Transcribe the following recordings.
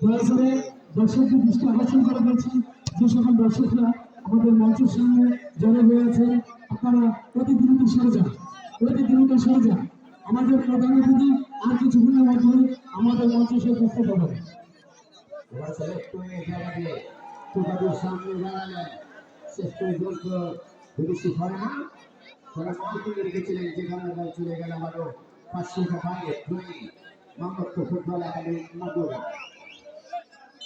দয়া দর্শকদের দৃষ্টি আকর্ষণ করা হয়েছে। যে সকল দর্শকরা আমাদের মঞ্চের সামনে জড়ো হয়ে আছেন, আপনারা অতি দ্রুত সরে যান, অতি দ্রুত সরে যান। আমাদের প্রধানমন্ত্রী আর কিছুক্ষণের মধ্যে আমাদের মঞ্চে এসে উপস্থিত হবেন। টুকাটুর সামনে দাঁড়ালেন শেষ পর্যন্ত বেশি করে না। তারা মালকিনে রেখেছিলেন যেখানে বল চলে গেল আবারও পাঁচশো দুই মোহাম্মদ ফুটবল একাডেমি মাগুরা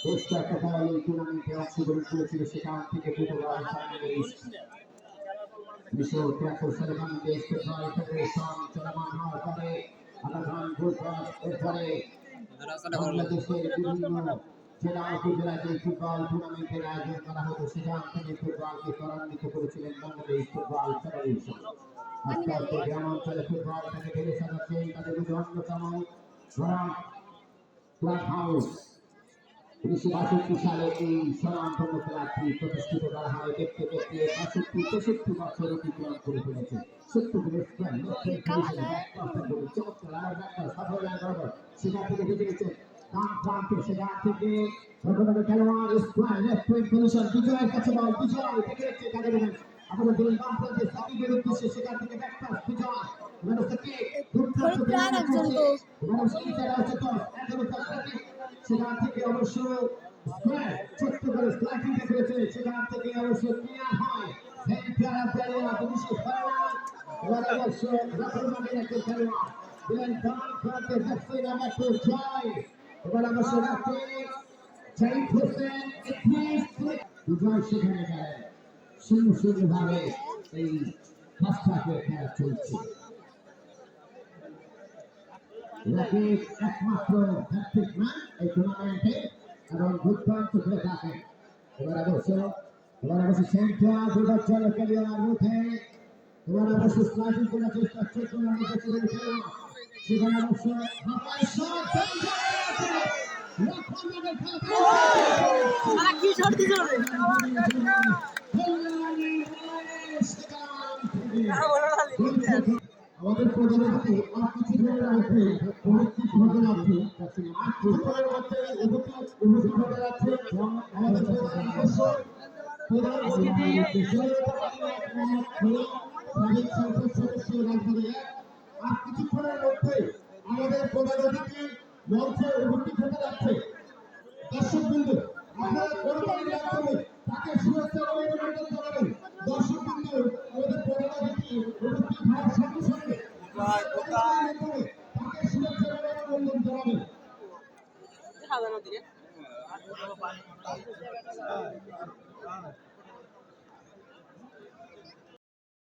বেশ কয়েকটা খেলা এই টুর্নামেন্টে অংশগ্রহণ করেছিল সেখান থেকে ফাইনালিস্ট উনিশশো তিয়াত্তর সালে বাংলাদেশ ফুটবল ফেডারেশন চলমান হওয়ার পরে উপজেলা যে ফুটবল থেকে গ্রামাঞ্চলে ঢেলে সাজাচ্ছে তাদের অন্যতম উনিশশো বাষট্টি সালে এই স্বনামধন্য ক্লাবটি প্রতিষ্ঠিত করা হয়। দেখতে দেখতে বাষট্টি তেষট্টি বছর অতিক্রম করে ফেলেছে সেখান থেকে দেখে গেছেন ডান প্রান্তে সেখান থেকে ছোটখাটো খেলোয়াড় স্কোয়ার লেফট উইং পজিশন বিজয়ের কাছে বল বিজয় দেখে যাচ্ছে কাকে দেবেন আমাদের দিলেন বাম প্রান্তে সাকিবের উদ্দেশ্যে সেখান থেকে ব্যাকপাস বিজয়। এবারে দুর্দান্ত একজন তো। এবারে সেই জায়গা হচ্ছে তো এগারো সাকিব সেখান থেকে অবশ্য ছোট্ট করে স্লাইডিংটা করেছে সেখান থেকে অবশ্য ক্লিয়ার হয়। সেন্টার প্লেয়ার বিদেশি খেলোয়াড় এবার অবশ্য রকমানের একজন খেলোয়াড়। দিলেন ডান প্রান্তে দেখছে নাম্বার টু জয় এবার অবশ্য রাখতে জাহিদ হোসেন একত্রিশ বিজয় সেখানে গেলেন। শূন্য শূন্য ভাবে এই ফার্স্ট হাফে খেলা চলছে। রাকিব একমাত্র হ্যাট্রিক ম্যান এই টুর্নামেন্টে এবং দুর্দান্ত খেলে থাকেন এবার অবশ্য এবার অবশ্য সেন্টার দুবার চলে ক্যারিয়ার মুখে এবার অবশ্য স্লাইডিং করার চেষ্টা হচ্ছে টুর্নামেন্টে চলে খেলা সেখানে অবশ্য হাফাই শট কি শট দিছো রে আমাদের প্রধানমন্ত্রী আর মধ্যে পরিস্থিতি ঘটে যাচ্ছে। আর মধ্যে এদিকে উপস্থিত হতে যাচ্ছে। আমাদের প্রধান আর কিছুক্ষণের মধ্যে আমাদের প্রধান অতিথি মঞ্চে উপস্থিত হতে যাচ্ছে। দর্শক বিন্দু আপনারা কোরবানির মাধ্যমে তাকে অভিনন্দন জানাবেন কোথায় সাজানো দিকে